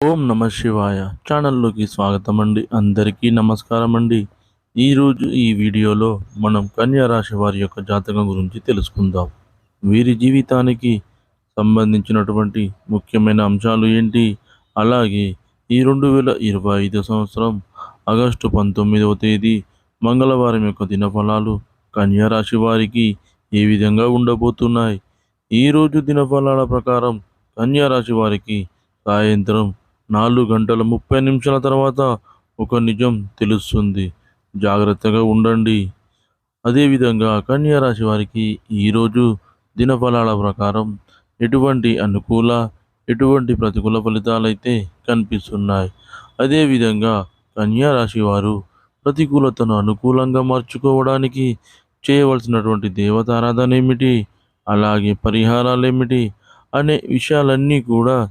ఓం నమ శివాయ ఛానల్లోకి స్వాగతం అండి అందరికీ నమస్కారం అండి ఈరోజు ఈ వీడియోలో మనం కన్యా రాశి వారి యొక్క జాతకం గురించి తెలుసుకుందాం. వీరి జీవితానికి సంబంధించినటువంటి ముఖ్యమైన అంశాలు ఏంటి? అలాగే ఈ రెండు వేల ఇరవై ఐదు సంవత్సరం ఆగస్టు పంతొమ్మిదవ తేదీ మంగళవారం యొక్క దినఫలాలు కన్యా రాశి వారికి ఏ విధంగా ఉండబోతున్నాయి? ఈరోజు దినఫలాల ప్రకారం కన్యా రాశి వారికి సాయంత్రం నాలుగు గంటల ముప్పై నిమిషాల తర్వాత ఒక నిజం తెలుస్తుంది. జాగ్రత్తగా ఉండండి. అదేవిధంగా కన్యారాశి వారికి ఈరోజు దినఫలాల ప్రకారం ఎటువంటి అనుకూల ఎటువంటి ప్రతికూల ఫలితాలైతే కనిపిస్తున్నాయి. అదేవిధంగా కన్యా రాశి వారు ప్రతికూలతను అనుకూలంగా మార్చుకోవడానికి చేయవలసినటువంటి దేవతారాధన ఏమిటి? అలాగే పరిహారాలు ఏమిటి? అనే విషయాలన్నీ కూడా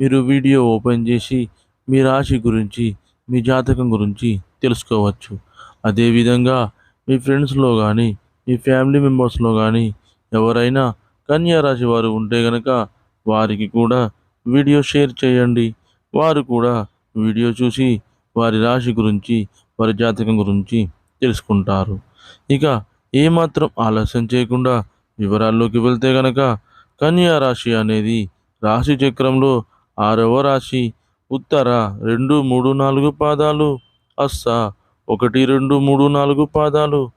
మీరు వీడియో ఓపెన్ చేసి మీ రాశి గురించి మీ జాతకం గురించి తెలుసుకోవచ్చు. అదేవిధంగా మీ ఫ్రెండ్స్లో కానీ మీ ఫ్యామిలీ మెంబర్స్లో కానీ ఎవరైనా కన్యా రాశి వారు ఉంటే కనుక వారికి కూడా వీడియో షేర్ చేయండి. వారు కూడా వీడియో చూసి వారి రాశి గురించి వారి జాతకం గురించి తెలుసుకుంటారు. ఇక ఏమాత్రం ఆలస్యం చేయకుండా వివరాల్లోకి వెళ్తే కనుక కన్యా రాశి అనేది రాశి చక్రంలో ఆరవ రాశి. ఉత్తర రెండు మూడు నాలుగు పాదాలు. అస్స ఒకటి రెండు మూడు నాలుగు పాదాలు.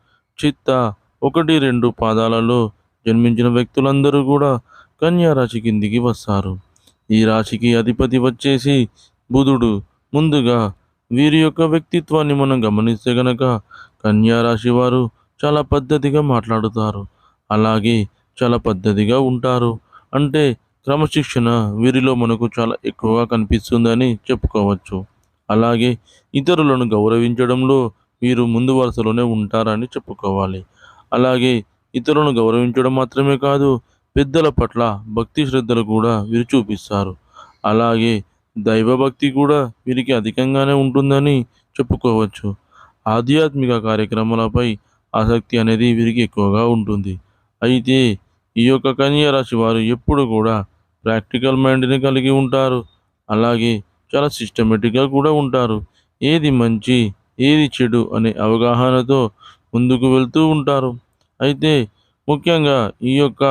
చిత్త ఒకటి రెండు పాదాలలో జన్మించిన వ్యక్తులందరూ కూడా కన్యా రాశి కిందికి వస్తారు. ఈ రాశికి అధిపతి వచ్చేసి బుధుడు. ముందుగా వీరి యొక్క వ్యక్తిత్వాన్ని మనం గమనిస్తే గనక కన్యా రాశి వారు చాలా పద్ధతిగా మాట్లాడుతారు. అలాగే చాలా పద్ధతిగా ఉంటారు. అంటే క్రమశిక్షణ వీరిలో మనకు చాలా ఎక్కువగా కనిపిస్తుందని చెప్పుకోవచ్చు. అలాగే ఇతరులను గౌరవించడంలో వీరు ముందు వరుసలోనే ఉంటారని చెప్పుకోవాలి. అలాగే ఇతరులను గౌరవించడం మాత్రమే కాదు పెద్దల పట్ల భక్తి శ్రద్ధలు కూడా వీరు చూపిస్తారు. అలాగే దైవభక్తి కూడా వీరికి అధికంగానే ఉంటుందని చెప్పుకోవచ్చు. ఆధ్యాత్మిక కార్యక్రమాలపై ఆసక్తి అనేది వీరికి ఎక్కువగా ఉంటుంది. అయితే ఈ యొక్క కన్యా రాశి వారు ఎప్పుడు కూడా ప్రాక్టికల్ మైండ్ని కలిగి ఉంటారు. అలాగే చాలా సిస్టమేటిక్గా కూడా ఉంటారు. ఏది మంచి ఏది చెడు అనే అవగాహనతో ముందుకు వెళ్తూ ఉంటారు. అయితే ముఖ్యంగా ఈ యొక్క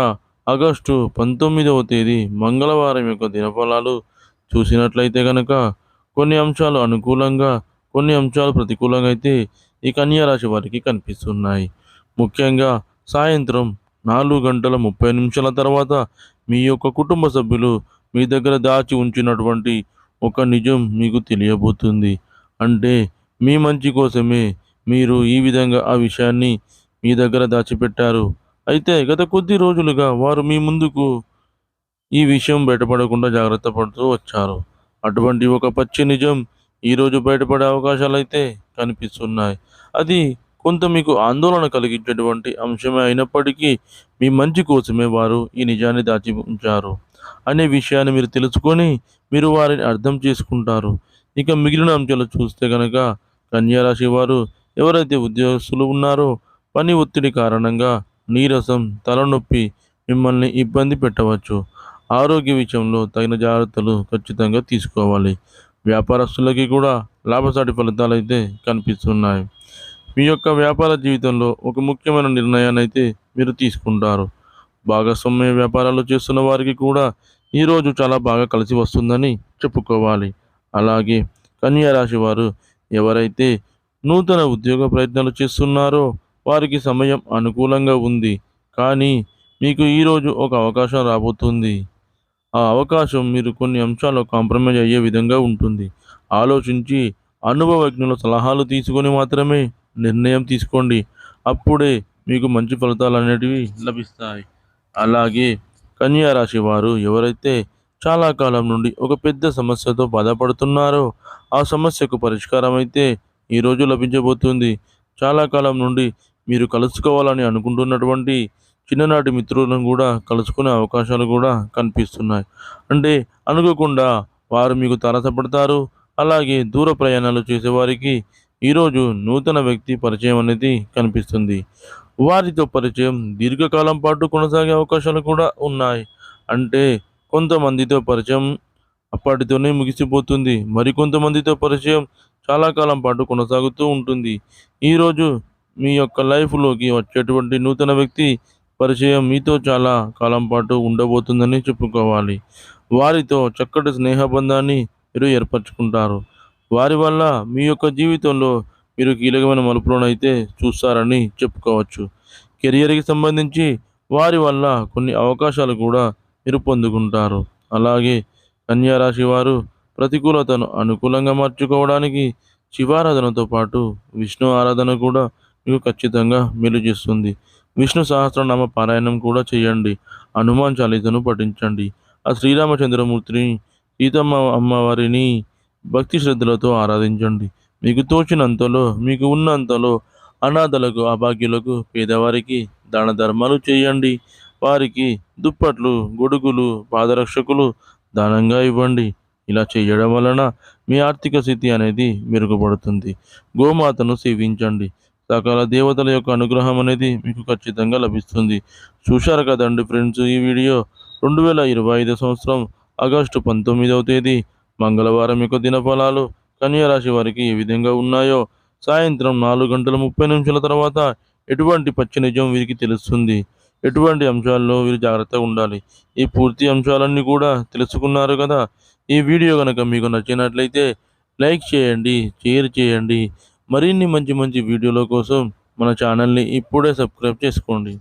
ఆగస్టు పంతొమ్మిదవ తేదీ మంగళవారం యొక్క దినఫలాలు చూసినట్లయితే కనుక కొన్ని అంశాలు అనుకూలంగా కొన్ని అంశాలు ప్రతికూలంగా అయితే ఈ కన్యా రాశి వారికి కనిపిస్తున్నాయి. ముఖ్యంగా సాయంత్రం నాలుగు గంటల ముప్పై నిమిషాల తర్వాత మీ యొక్క కుటుంబ సభ్యులు మీ దగ్గర దాచి ఉంచినటువంటి ఒక నిజం మీకు తెలియబోతుంది. అంటే మీ మంచి కోసమే మీరు ఈ విధంగా ఆ విషయాన్ని మీ దగ్గర దాచిపెట్టారు. అయితే గత కొద్ది రోజులుగా వారు మీ ముందుకు ఈ విషయం బయటపడకుండా జాగ్రత్త పడుతూ వచ్చారు. అటువంటి ఒక పచ్చి నిజం ఈరోజు బయటపడే అవకాశాలు అయితే కనిపిస్తున్నాయి. అది కొంత మీకు ఆందోళన కలిగించేటువంటి అంశమే అయినప్పటికీ మీ మంచి కోసమే వారు ఈ నిజాన్ని దాచి ఉంచారు అనే విషయాన్ని మీరు తెలుసుకొని మీరు వారిని అర్థం చేసుకుంటారు. ఇక మిగిలిన అంశాలు చూస్తే కనుక కన్యారాశి వారు ఎవరైతే ఉద్యోగస్తులు ఉన్నారో పని ఒత్తిడి కారణంగా నీరసం తలనొప్పి మిమ్మల్ని ఇబ్బంది పెట్టవచ్చు. ఆరోగ్య విషయంలో తగిన జాగ్రత్తలు ఖచ్చితంగా తీసుకోవాలి. వ్యాపారస్తులకి కూడా లాభసాటి ఫలితాలు అయితే కనిపిస్తున్నాయి. మీ యొక్క వ్యాపార జీవితంలో ఒక ముఖ్యమైన నిర్ణయాన్ని అయితే మీరు తీసుకుంటారు. భాగస్వామ్య వ్యాపారాలు చేస్తున్న వారికి కూడా ఈరోజు చాలా బాగా కలిసి వస్తుందని చెప్పుకోవాలి. అలాగే కన్యా రాశి వారు ఎవరైతే నూతన ఉద్యోగ ప్రయత్నాలు చేస్తున్నారో వారికి సమయం అనుకూలంగా ఉంది. కానీ మీకు ఈరోజు ఒక అవకాశం రాబోతుంది. ఆ అవకాశం మీరు కొన్ని అంశాల్లో కాంప్రమైజ్ అయ్యే విధంగా ఉంటుంది. ఆలోచించి అనుభవజ్ఞుల సలహాలు తీసుకొని మాత్రమే నిర్ణయం తీసుకోండి. అప్పుడే మీకు మంచి ఫలితాలు అనేటివి లభిస్తాయి. అలాగే కన్యా రాశి వారు ఎవరైతే చాలా కాలం నుండి ఒక పెద్ద సమస్యతో బాధపడుతున్నారో ఆ సమస్యకు పరిష్కారం అయితే ఈరోజు లభించబోతుంది. చాలా కాలం నుండి మీరు కలుసుకోవాలని అనుకుంటున్నటువంటి చిన్ననాటి మిత్రులను కూడా కలుసుకునే అవకాశాలు కూడా కనిపిస్తున్నాయి. అంటే అనుకోకుండా వారు మీకు తారసపడతారు. అలాగే దూర ప్రయాణాలు చేసేవారికి ఈరోజు నూతన వ్యక్తి పరిచయం అనేది కనిపిస్తుంది. వారితో పరిచయం దీర్ఘకాలం పాటు కొనసాగే అవకాశాలు కూడా ఉన్నాయి. అంటే కొంతమందితో పరిచయం అప్పటితోనే ముగిసిపోతుంది. మరికొంతమందితో పరిచయం చాలా కాలం పాటు కొనసాగుతూ ఉంటుంది. ఈరోజు మీ యొక్క లైఫ్లోకి వచ్చేటువంటి నూతన వ్యక్తి పరిచయం మీతో చాలా కాలం పాటు ఉండబోతుందని చెప్పుకోవాలి. వారితో చక్కటి స్నేహబంధాన్ని మీరు ఏర్పరచుకుంటారు. వారి వల్ల మీ యొక్క జీవితంలో మీరు కీలకమైన మలుపులనైతే చూస్తారని చెప్పుకోవచ్చు. కెరియర్కి సంబంధించి వారి వల్ల కొన్ని అవకాశాలు కూడా మీరు పొందుకుంటారు. అలాగే కన్యారాశి వారు ప్రతికూలతను అనుకూలంగా మార్చుకోవడానికి శివారాధనతో పాటు విష్ణు ఆరాధన కూడా మీకు ఖచ్చితంగా మేలు చేస్తుంది. విష్ణు సహస్రనామ పారాయణం కూడా చేయండి. హనుమాన్ చాలీసను పఠించండి. ఆ శ్రీరామచంద్రమూర్తిని సీతమ్మ అమ్మవారిని భక్తి శ్రద్ధలతో ఆరాధించండి. మీకు తోచినంతలో మీకు ఉన్నంతలో అనాథలకు అభాగ్యులకు పేదవారికి దాన ధర్మాలు చేయండి. వారికి దుప్పట్లు గొడుగులు పాదరక్షకులు దానంగా ఇవ్వండి. ఇలా చేయడం వలన మీ ఆర్థిక స్థితి అనేది మెరుగుపడుతుంది. గోమాతను సేవించండి. సకల దేవతల యొక్క అనుగ్రహం అనేది మీకు ఖచ్చితంగా లభిస్తుంది. చూశారు కదండి ఫ్రెండ్స్ ఈ వీడియో? రెండు వేల ఇరవై ఐదు సంవత్సరం ఆగస్టు పంతొమ్మిదవ తేదీ మంగళవారం యొక్క దినఫలాలు కన్యా రాశి వారికి ఏ విధంగా ఉన్నాయో సాయంత్రం నాలుగు గంటల ముప్పై నిమిషాల తర్వాత ఎటువంటి పచ్చి నిజం వీరికి తెలుస్తుంది? ఎటువంటి అంశాల్లో వీరు జాగ్రత్తగా ఉండాలి? ఈ పూర్తి అంశాలన్నీ కూడా తెలుసుకున్నారు కదా? ఈ వీడియో కనుక మీకు నచ్చినట్లయితే లైక్ చేయండి షేర్ చేయండి. మరిన్ని మంచి మంచి వీడియోల కోసం మన ఛానల్ని ఇప్పుడే సబ్స్క్రైబ్ చేసుకోండి.